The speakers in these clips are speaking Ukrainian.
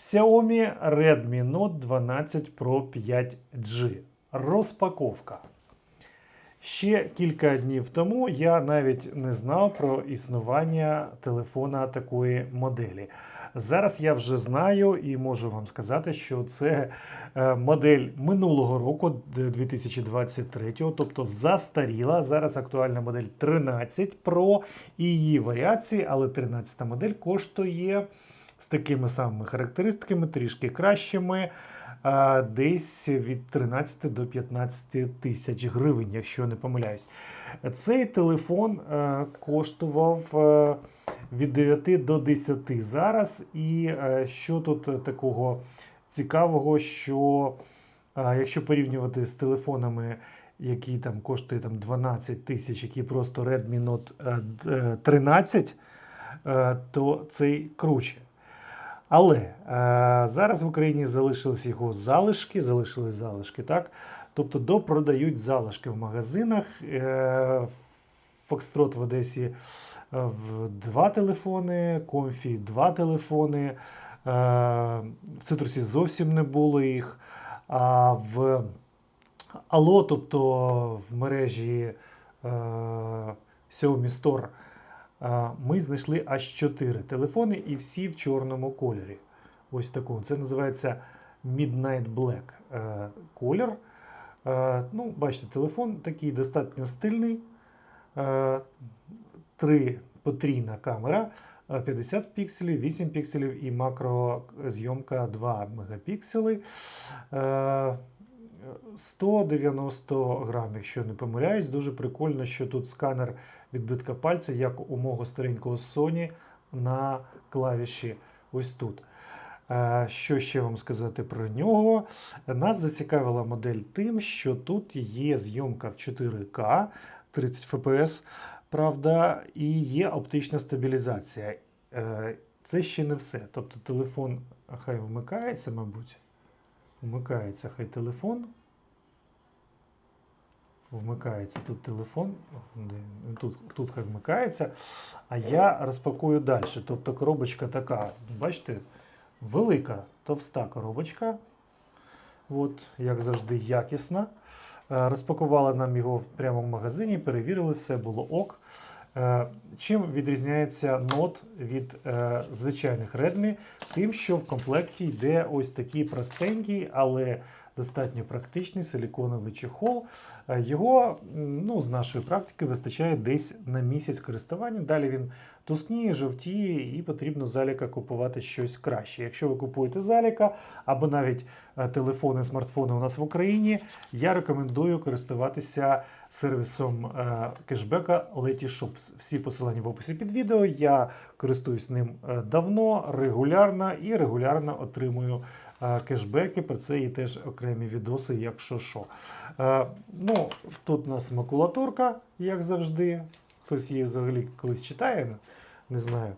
Xiaomi Redmi Note 12 Pro 5G. Розпаковка. Ще кілька днів тому я навіть не знав про існування телефона такої моделі. Зараз я вже знаю і можу вам сказати, що це е, модель минулого року, д- 2023, тобто застаріла. Зараз актуальна модель 13 Pro і її варіації, але 13 модель коштує з такими самими характеристиками, трішки кращими. Десь від 13 до 15 тисяч гривень, якщо не помиляюсь. Цей телефон е, коштував е, від 9 до 10 зараз. І е, що тут такого цікавого, що якщо порівнювати з телефонами, які там коштують там 12 тисяч, які просто Redmi Note е, д- е, 13, е, то цей круче. Але е, зараз в Україні залишились його залишки, залишились залишки, так? Тобто допродають залишки в магазинах. Е, Фокстрот в Одесі е, в два телефони, Комфі два телефони. Е, в цитрусі зовсім не було їх. А в Алло, тобто в мережі е, Xiaomi Store, ми знайшли аж 4 телефони і всі в чорному кольорі. Ось такому. Це називається Midnight Black е, колір. Е, ну, бачите, телефон такий достатньо стильний. Е, три потрійна камера. е, 50 пікселів, 8 пікселів і макрозйомка 2 мегапіксели. Е, 190 грам, якщо не помиляюсь. Дуже прикольно, що тут сканер відбитка пальця, як у мого старенького Sony на клавіші ось тут. Е, Що ще вам сказати про нього? Нас зацікавила модель тим, що тут є зйомка в 4К 30 FPS, правда, і є оптична стабілізація. Е, Це ще не все. Тобто телефон хай вмикається, мабуть. Вмикається хай телефон. Вмикається тут телефон. Тут, тут хай вмикається. А я розпакую далі. Тобто коробочка така, бачите, велика, товста коробочка. От, як завжди, якісна. Е, Розпакували нам його прямо в магазині, перевірили, все було ок. Е, Чим відрізняється Note від е, звичайних Redmi? Тим, що в комплекті йде ось такий простенький, але достатньо практичний силіконовий чехол. Е, Його ну, з нашої практики вистачає десь на місяць користування. Далі він тускніє, жовтіє, і потрібно заліка купувати щось краще. Якщо ви купуєте заліка або навіть телефони, смартфони у нас в Україні, я рекомендую користуватися сервісом е, кешбека Letyshops. Всі посилання в описі під відео. Я користуюсь ним е, давно, регулярно і регулярно отримую е, кешбеки. Про це є теж окремі відоси, якщо що. Е, ну, тут у нас макулатурка, як завжди. Хтось її взагалі колись читає, не знаю.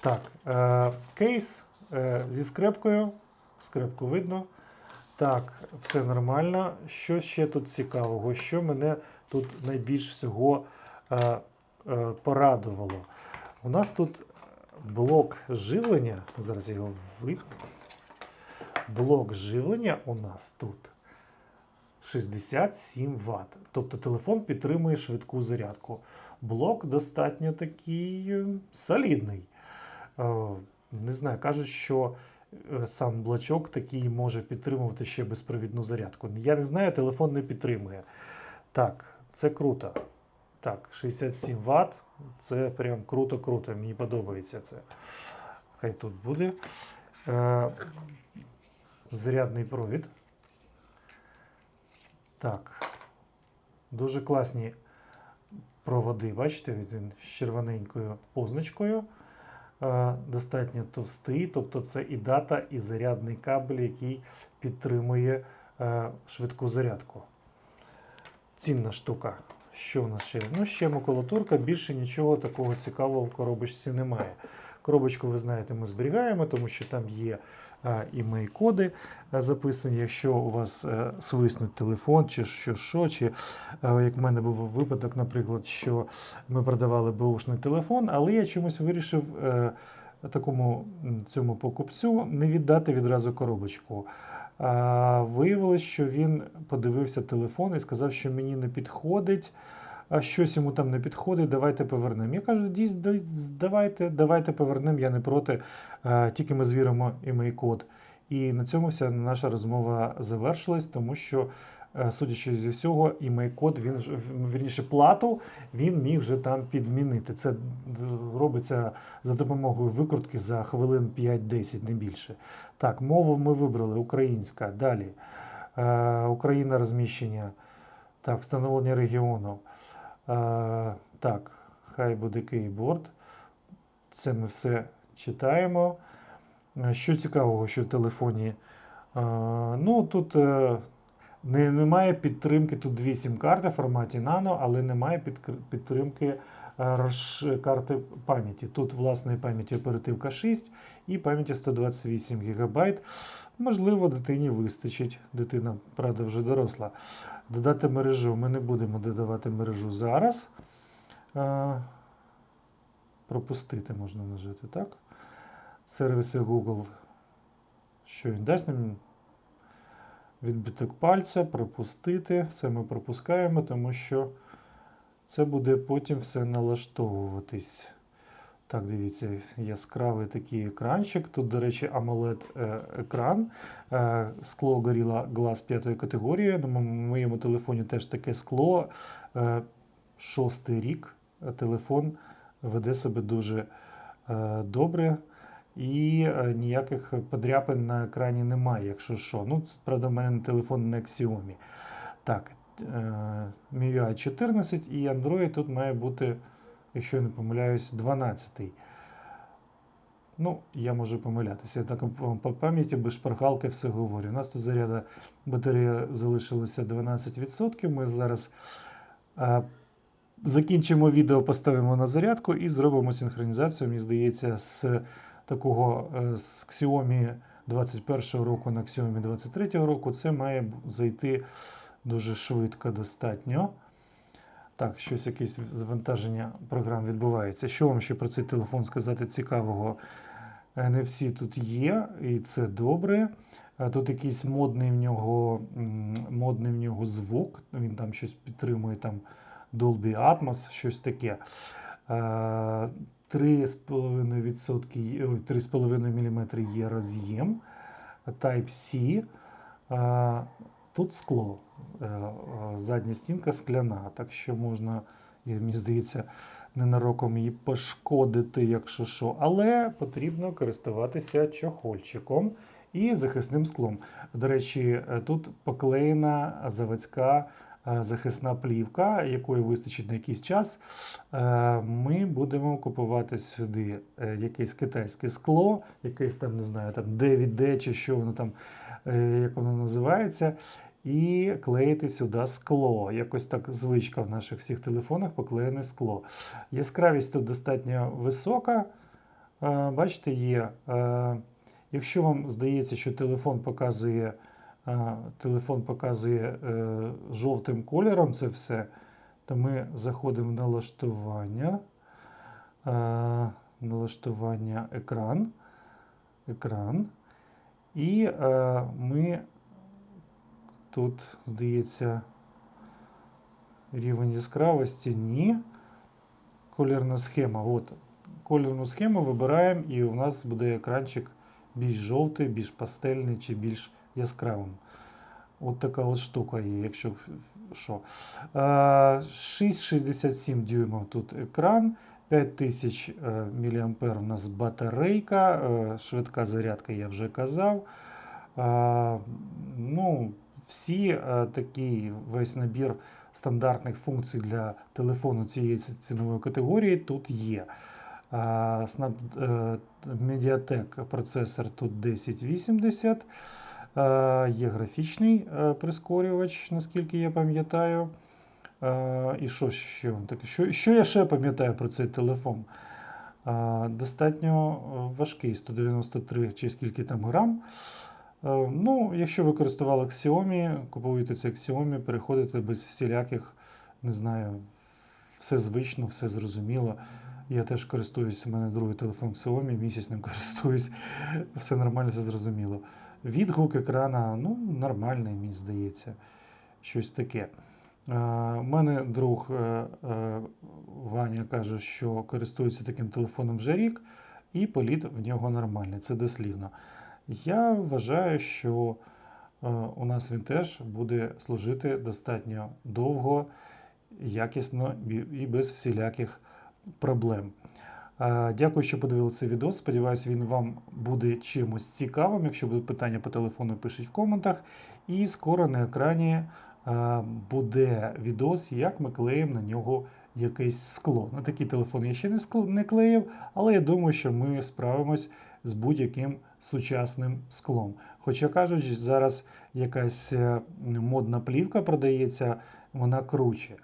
Так, е, кейс е, зі скрепкою. Скрепку видно. Так, все нормально. Що ще тут цікавого? Що мене тут найбільш всього е, е, порадувало? У нас тут блок живлення. Зараз його вийду. Блок живлення у нас тут 67 Вт. Тобто телефон підтримує швидку зарядку. Блок достатньо такий е, солідний. Е, Не знаю, кажуть, що е, сам блочок такий може підтримувати ще безпровідну зарядку. Я не знаю, телефон не підтримує. Так, це круто. Так, 67 Вт. Це прям круто-круто. Мені подобається це. Хай тут буде. Е, зарядний провід. Так. Дуже класні проводи, бачите, він з червоненькою позначкою. Е, Достатньо товстий, тобто це і дата, і зарядний кабель, який підтримує е, швидку зарядку. Цінна штука. Що в нас ще? Ну, ще макулатурка, більше нічого такого цікавого в коробочці немає. Коробочку, ви знаєте, ми зберігаємо, тому що там є е, імей-коди е, записані. Якщо у вас е, свиснуть телефон, чи що, що, чи як в мене був випадок, наприклад, що ми продавали беушний телефон, але я чомусь вирішив такому цьому покупцю не віддати відразу коробочку. Виявилось, що він подивився телефон і сказав, що мені не підходить, а щось йому там не підходить, давайте повернемо. Я кажу, давайте, давайте повернемо, я не проти, тільки ми звіримо імей код. І на цьому вся наша розмова завершилась, тому що, судячи зі всього, імей-код, він вірніше плату він міг вже там підмінити. Це робиться за допомогою викрутки за хвилин 5-10, не більше. Так, мову ми вибрали українська. Далі. Е, Україна розміщення. Так, встановлення регіону. Е, так, хай буде кейборд. Це ми все читаємо. Е, Що цікавого, що в телефоні? Е, Ну, тут е, не, немає підтримки, тут дві сім-карти в форматі Nano, але немає підтримки е, карти пам'яті. Тут власної пам'яті оперативка 6 і пам'яті 128 ГБ. Можливо, дитині вистачить. Дитина, правда, вже доросла. Додати мережу. Ми не будемо додавати мережу зараз. Е, Пропустити можна нажати, так? Сервіси Google. Що він дасть нам? Відбиток пальця, пропустити. Все ми пропускаємо, тому що це буде потім все налаштовуватись. Так, дивіться, яскравий такий екранчик. Тут, до речі, AMOLED е. Е, Скло Gorilla Glass 5 категорії. На моєму- телефоні теж таке скло. Е, Шостий рік телефон веде себе дуже добре. І е, ніяких подряпин на екрані немає, якщо що. Ну, це, правда, в мене телефон не Xiaomi. Так, е, MIUI 14 і Android тут має бути, якщо я не помиляюсь, 12. Ну, я можу помилятися. Я так по пам'яті без шпаргалки все говорю. У нас тут заряда батарея залишилося 12%. Ми зараз е, закінчимо відео, поставимо на зарядку і зробимо синхронізацію, мені здається, з такого е, з Xiaomi 21 року на Xiaomi 23 року. Це має зайти дуже швидко достатньо. Так, щось якесь завантаження програм відбувається. Що вам ще про цей телефон сказати цікавого? NFC тут є, і це добре. Е, Тут якийсь модний в нього, модний в нього звук. Він там щось підтримує там Dolby Atmos, щось таке. Е, 3,5%, 3,5 мм є роз'єм. Type-C. Тут скло. Е, е, Задня стінка скляна, так що можна, мені здається, ненароком її пошкодити, якщо що. Але потрібно користуватися чохольчиком і захисним склом. До речі, е, тут поклеєна заводська захисна плівка, якої вистачить на якийсь час. Е, Ми будемо купувати сюди е, якесь китайське скло, якесь там, не знаю, там DVD чи що воно там, е, як воно називається. І клеїти сюди скло. Якось так звичка в наших всіх телефонах поклеєне скло. Яскравість тут достатньо висока. Е, Бачите, є. Е, Якщо вам здається, що телефон показує, е, телефон показує е, жовтим кольором це все, то ми заходимо в налаштування. Налаштування екран. Екран. І е, ми тут, здається, рівень яскравості ні. Колірна схема. От. Колірну схему вибираємо, і у нас буде екранчик більш жовтий, більш пастельний чи більш яскравим. От така от штука є, якщо що. Е, 6,67 дюймів тут екран, 5000 е, мА у нас батарейка, е, швидка зарядка, я вже казав. Е, ну, всі е, такі весь набір стандартних функцій для телефону цієї цінової категорії тут є. Е, е, Mediatek процесор тут 1080. Е, Є графічний е, прискорювач, наскільки я пам'ятаю. Е, І що ще таке? Що, що я ще пам'ятаю про цей телефон? Достатньо важкий, 193 чи скільки там грам. Ну, якщо ви користували Xiaomi, купуєте це Xiaomi, переходите без всіляких, не знаю, все звично, все зрозуміло. Я теж користуюсь, у мене другий телефон Xiaomi, місяць ним користуюсь. Все нормально, все зрозуміло. Відгук екрана, ну, нормальний, мені здається. Щось таке. У мене друг е, е, Ваня каже, що користується таким телефоном вже рік, і політ в нього нормальний. Це дослівно. Я вважаю, що е, у нас він теж буде служити достатньо довго, якісно і без всіляких проблем. Е, Дякую, що подивилися відео. Сподіваюсь, він вам буде чимось цікавим. Якщо будуть питання по телефону, пишіть в коментах. І скоро на екрані е, буде відос, як ми клеїмо на нього якесь скло. На такий телефон я ще не клеїв, але я думаю, що ми справимось з будь-яким сучасним склом. Хоча кажуть, зараз якась е, модна плівка продається, вона круче.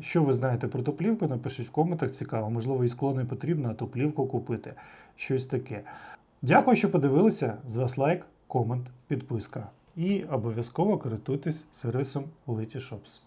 Що ви знаєте про топлівку? Напишіть в коментах, цікаво. Можливо, і скло не потрібно, а топлівку купити. Щось таке. Дякую, що подивилися. З вас лайк, комент, підписка. І обов'язково користуйтесь сервісом Leti Shops.